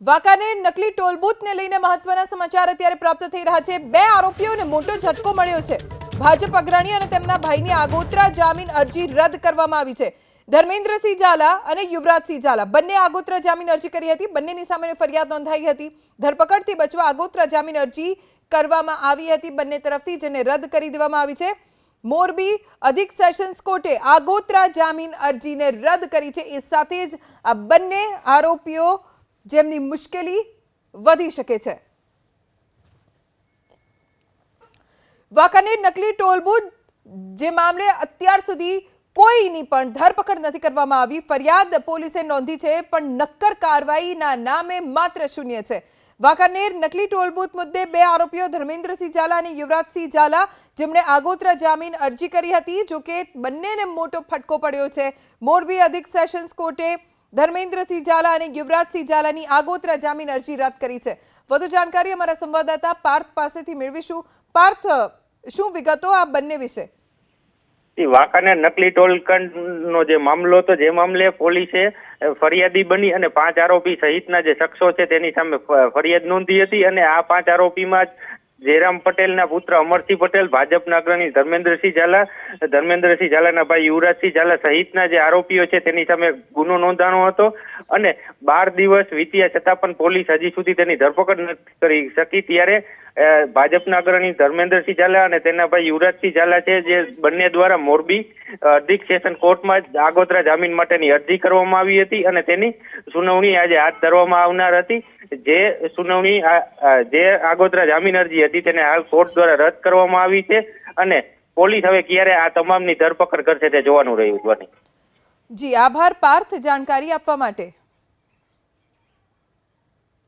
વાંકાનેર નકલી ટોલબૂથને લઈને મહત્વના સમાચાર અત્યારે પ્રાપ્ત થઈ રહ્યા છે. બે આરોપીઓને મોટો ઝટકો મળ્યો છે. ભાજપ અગ્રણી અને તેમના ભાઈની આગોતરા જામીન અરજી રદ કરવામાં આવી છે. ધર્મેન્દ્રસિંહ ઝાલા અને યુવરાજસિંહ ઝાલા બંને આગોતરા જામીન અરજી કરી હતી. બંનેની સામે ફરિયાદ નોંધાઈ હતી. ધરપકડથી બચવા આગોતરા જામીન અરજી કરવામાં આવી હતી બંને તરફથી, જેને રદ કરી દેવામાં આવી છે. મોરબી અધિક સેશન્સ કોર્ટે આગોતરા જામીન અરજીને રદ કરી છે. એ સાથે જ આ બંને આરોપીઓ જેમની મુશ્કેલી વધી શકે છે. વાંકાનેર નકલી ટોલબૂથ જે મામલે અત્યાર સુધી કોઈની પણ ધરપકડ નથી કરવામાં આવી. ફરિયાદ પોલીસે નોંધી છે, પણ નક્કર કાર્યવાહીના નામે માત્ર શૂન્ય છે. વાંકાનેર નકલી ટોલબૂથ મુદ્દે બે આરોપીઓ ધર્મેન્દ્રસિંહ ઝાલા અને યુવરાજસિંહ ઝાલા જેમણે આગોતરા જામીન અરજી કરી હતી. જોકે બંનેને મોટો ફટકો પડ્યો છે. મોરબી અધિક સેશન્સ કોર્ટે ધર્મેન્દ્રસિંહ ઝાલા અને યુવરાજસિંહ ઝાલાની આગોતરા જામીન અરજી રદ કરી છે. વધુ જાણકારી અમારા સંવાદદાતા પાર્થ પાસેથી મેળવીશું. પાર્થ, શું વિગતો આ બંને વિશે? વાંકાનેર નકલી ટોલકાંડનો જે મામલો હતો, જે મામલે પોલીસે ફરિયાદી બની અને પાંચ આરોપી સહિતના જે શખ્સો છે, તેની સામે ફરિયાદ નોંધી હતી અને આ પાંચ આરોપીમાં જ જયરામ પટેલના પુત્ર અમરસિંહ પટેલ, ભાજપના અગ્રણી ધર્મેન્દ્રસિંહ ઝાલા, ધર્મેન્દ્રસિંહ ઝાલાના ભાઈ યુવરાજસિંહ ઝાલા સહિતના જે આરોપીઓ છે તેની સામે ગુનો નોંધાણો હતો અને બાર દિવસ વીત્યા છતાં પણ પોલીસ હજી સુધી તેની ધરપકડ નથી કરી શકી. ત્યારે ભાજપના અગ્રણી ધર્મેન્દ્રસિંહ ઝાલા અને તેના ભાઈ યુવરાજસિંહ ઝાલા છે જે બંને દ્વારા મોરબી અધિક સેશન કોર્ટમાં આગોતરા જામીન માટેની અરજી કરવામાં આવી હતી અને તેની સુનાવણી આજે હાથ ધરવામાં આવનાર હતી. જે સુનાવણી જે આગોતરા જામીન અરજી હતી તેને હાલ કોર્ટ દ્વારા રદ કરવામાં આવી છે અને પોલીસ હવે ક્યારે આ તમામની ધરપકડ કરશે તે જોવાનું રહ્યું, બની. જી, આભાર. પાર્થ, જાણકારી આપવા માટે.